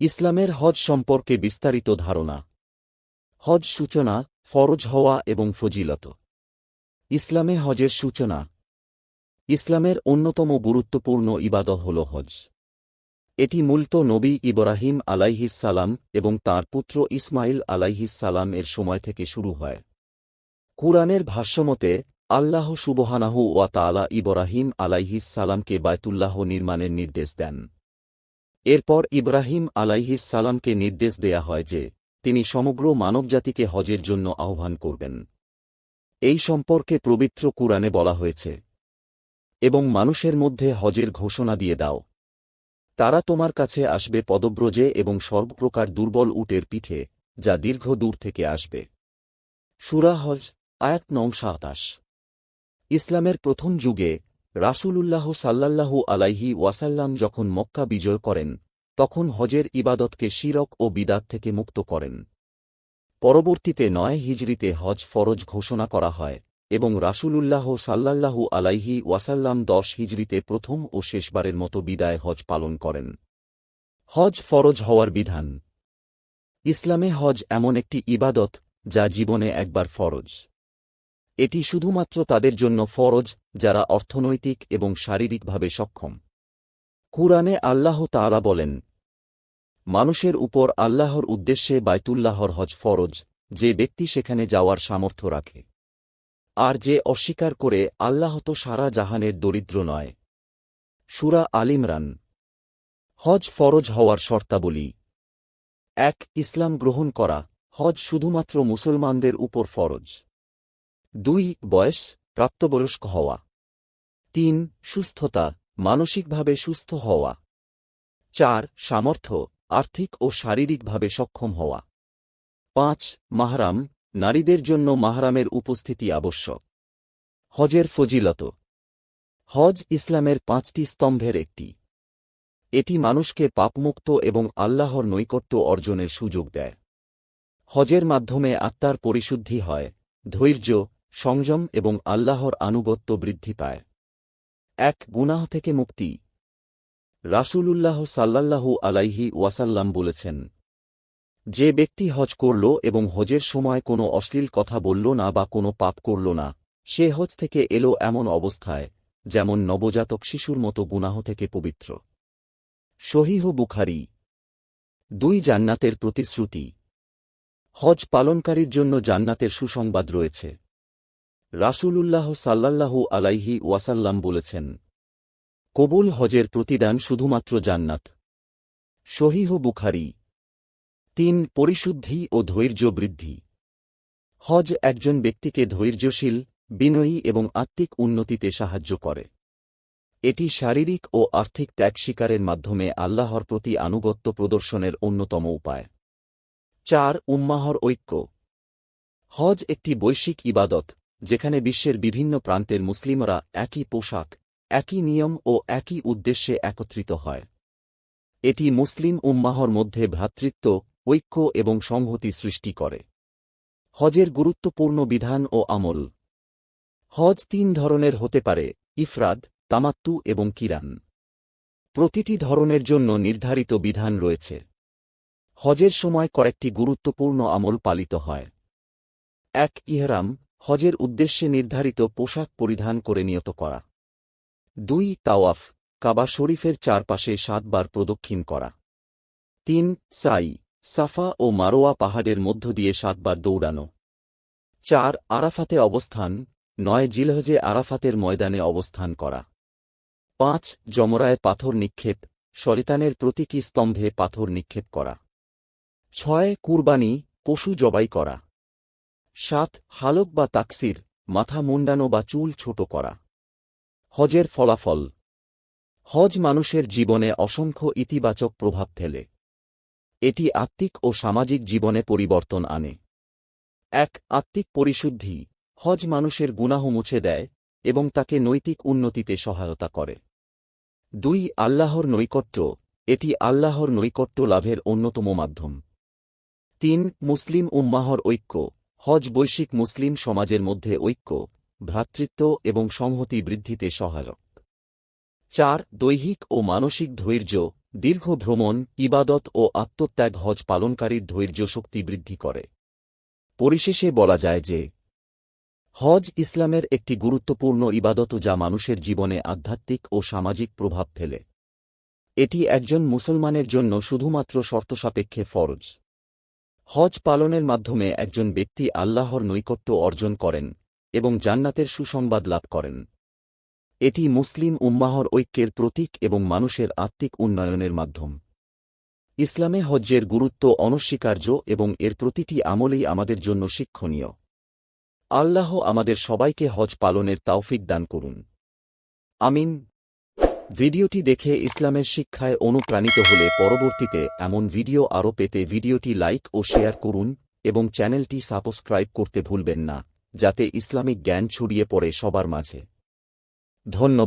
ইসলামের হজ সম্পর্কে বিস্তারিত ধারণা। হজ সূচনা, ফরজ হওয়া এবং ফজিলত। ইসলামে হজের সূচনা। ইসলামের অন্যতম গুরুত্বপূর্ণ ইবাদ হল হজ। এটি মূলত নবী ইব্রাহিম আলাইহিসালাম এবং তার পুত্র ইসমাইল আলাইহিসালাম এর সময় থেকে শুরু হয়। কুরআনের ভাষ্যমতে, আল্লাহ সুবহানাহু ওয়া তাআলা ইব্রাহিম আলাইহিসালামকে বায়তুল্লাহ নির্মাণের নির্দেশ দেন। এরপর ইব্রাহিম আলাইহিস সালামকে নির্দেশ দেয়া হয় যে, তিনি সমগ্র মানবজাতিকে হজের জন্য আহ্বান করবেন। এই সম্পর্কে পবিত্র কুরআনে বলা হয়েছে, এবং মানুষের মধ্যে হজের ঘোষণা দিয়ে দাও। তারা তোমার কাছে আসবে পদব্রজে এবং সর্বপ্রকার দুর্বল উটের পিঠে, যা দীর্ঘ দূর থেকে আসবে। সুরা হজ, আয়াত নং সাতাশ। ইসলামের প্রথম যুগে রাসূলুল্লাহ সাল্লাল্লাহু আলাইহি ওয়াসাল্লাম যখন মক্কা বিজয় করেন, তখন হজের ইবাদতকে শিরক ও বিদাত থেকে মুক্ত করেন। পরবর্তীতে নয় হিজরিতে হজ ফরজ ঘোষণা করা হয় এবং রাসূলুল্লাহ সাল্লাল্লাহু আলাইহি ওয়াসাল্লাম দশ হিজরিতে প্রথম ও শেষবারের মতো বিদায় হজ পালন করেন। হজ ফরজ হওয়ার বিধান। ইসলামে হজ এমন একটি ইবাদত যা জীবনে একবার ফরজ। এটি শুধুমাত্র তাদের জন্য ফরজ, যারা অর্থনৈতিক এবং শারীরিকভাবে সক্ষম। কুরআনে আল্লাহ তাআলা বলেন, মানুষের উপর আল্লাহর উদ্দেশ্যে বাইতুল্লাহর হজ ফরজ, যে ব্যক্তি সেখানে যাওয়ার সামর্থ্য রাখে। আর যে অস্বীকার করে আল্লাহ তো সারা জাহানের দরিদ্র নয়। সুরা আলিমরান হজ ফরজ হওয়ার শর্তাবলী। এক, ইসলাম গ্রহণ করা। হজ শুধুমাত্র মুসলমানদের উপর ফরজ। দুই, বয়স, প্রাপ্তবয়স্ক হওয়া। তিন, সুস্থতা, মানসিকভাবে সুস্থ হওয়া। চার, সামর্থ্য, আর্থিক ও শারীরিকভাবে সক্ষম হওয়া। পাঁচ, মাহরাম, নারীদের জন্য মাহরামের উপস্থিতি আবশ্যক। হজের ফজিলত। হজ ইসলামের পাঁচটি স্তম্ভের একটি। এটি মানুষকে পাপমুক্ত এবং আল্লাহর নৈকট্য অর্জনের সুযোগ দেয়। হজের মাধ্যমে আত্মার পরিশুদ্ধি হয়, ধৈর্য সংযম এবং আল্লাহর আনুগত্য বৃদ্ধি পায়। এক, গুনাহ থেকে মুক্তি। রাসূলুল্লাহ সাল্লাল্লাহু আলাইহি ওয়াসাল্লাম বলেছেন, যে ব্যক্তি হজ করল এবং হজের সময় কোনো অশ্লীল কথা বলল না বা কোনো পাপ করল না, সে হজ থেকে এলো এমন অবস্থায়, যেমন নবজাতক শিশুর মতো গুনাহ থেকে পবিত্র। শহীহ বুখারি। দুই, জান্নাতের প্রতিশ্রুতি। হজ পালনকারীর জন্য জান্নাতের সুসংবাদ রয়েছে। রাসূলুল্লাহ সাল্লাল্লাহু আলাইহি ওয়াসাল্লাম বলেছেন, কবুল হজের প্রতিদান শুধুমাত্র জান্নাত। শহীহ বুখারি। তিন, পরিশুদ্ধি ও ধৈর্য বৃদ্ধি। হজ একজন ব্যক্তিকে ধৈর্যশীল, বিনয়ী এবং আত্মিক উন্নতিতে সাহায্য করে। এটি শারীরিক ও আর্থিক ত্যাগ শিকারের মাধ্যমে আল্লাহর প্রতি আনুগত্য প্রদর্শনের অন্যতম উপায়। চার, উম্মাহর ঐক্য। হজ একটি বৈশ্বিক ইবাদত। যেখানে বিশ্বের বিভিন্ন প্রান্তের মুসলিমরা একই পোশাক, একই নিয়ম ও একই উদ্দেশ্যে একত্রিত হয়। এটি মুসলিম উম্মাহর মধ্যে ভ্রাতৃত্ব, ঐক্য এবং সংহতি সৃষ্টি করে। হজের গুরুত্বপূর্ণ বিধান ও আমল। হজ তিন ধরনের হতে পারে, ইফরাদ, তামাত্তু এবং কিরান। প্রতিটি ধরনের জন্য নির্ধারিত বিধান রয়েছে। হজের সময় কয়েকটি গুরুত্বপূর্ণ আমল পালিত হয়। এক ইহরাম হজের উদ্দেশ্যে নির্ধারিত পোশাক পরিধান করে নিয়ত করা। দুই, তাওয়াফ, কাবা শরীফের চারপাশে সাতবার প্রদক্ষিণ করা। তিন, সাই, সাফা ও মারোয়া পাহাড়ের মধ্য দিয়ে সাতবার দৌড়ানো। চার, আরাফাতে অবস্থান, নয়, জিলহজে আরাফাতের ময়দানে অবস্থান করা। পাঁচ, জমরায় পাথর নিক্ষেপ শরিতানের প্রতীকী স্তম্ভে পাথর নিক্ষেপ করা। ছয়, কুরবানি, পশু জবাই করা। সাত, হালক বা তাকসির, মাথা মুন্ডানো বা চুল ছোট করা। হজের ফলাফল। হজ মানুষের জীবনে অসংখ্য ইতিবাচক প্রভাব ফেলে। এটি আত্মিক ও সামাজিক জীবনে পরিবর্তন আনে। এক, আত্মিক পরিশুদ্ধি। হজ মানুষের গুনাহ মুছে দেয় এবং তাকে নৈতিক উন্নতিতে সহায়তা করে। দুই, আল্লাহর নৈকট্য। এটি আল্লাহর নৈকট্য লাভের অন্যতম মাধ্যম। তিন, মুসলিম উম্মাহর ঐক্য। হজ বৈশ্বিক মুসলিম সমাজের মধ্যে ঐক্য, ভ্রাতৃত্ব এবং সংহতি বৃদ্ধিতে সহায়ক। চার, দৈহিক ও মানসিক ধৈর্য, দীর্ঘ ভ্রমণ, ইবাদত ও আত্মত্যাগ হজ পালনকারীর ধৈর্য শক্তি বৃদ্ধি করে। পরিশেষে বলা যায় যে, হজ ইসলামের একটি গুরুত্বপূর্ণ ইবাদত যা মানুষের জীবনে আধ্যাত্মিক ও সামাজিক প্রভাব ফেলে। এটি একজন মুসলমানের জন্য শুধুমাত্র শর্তসাপেক্ষে ফরজ। হজ পালনের মাধ্যমে একজন ব্যক্তি আল্লাহর নৈকট্য অর্জন করেন এবং জান্নাতের সুসংবাদ লাভ করেন। এটি মুসলিম উম্মাহর ঐক্যের প্রতীক এবং মানুষের আত্মিক উন্নয়নের মাধ্যম। ইসলামে হজ্জের গুরুত্ব অনস্বীকার্য এবং এর প্রতিটি আমলেই আমাদের জন্য শিক্ষণীয়। আল্লাহ আমাদের সবাইকে হজ পালনের তাওফিক দান করুন। আমিন। ভিডিওটি দেখে ইসলামের শিক্ষায় অনুপ্রাণিত হলে পরবর্তীতে এমন ভিডিও আরও পেতে ভিডিওটি লাইক ও শেয়ার করুন এবং চ্যানেলটি সাবস্ক্রাইব করতে ভুলবেন না, যাতে ইসলামিক জ্ঞান ছড়িয়ে পড়ে সবার মাঝে। ধন্যবাদ।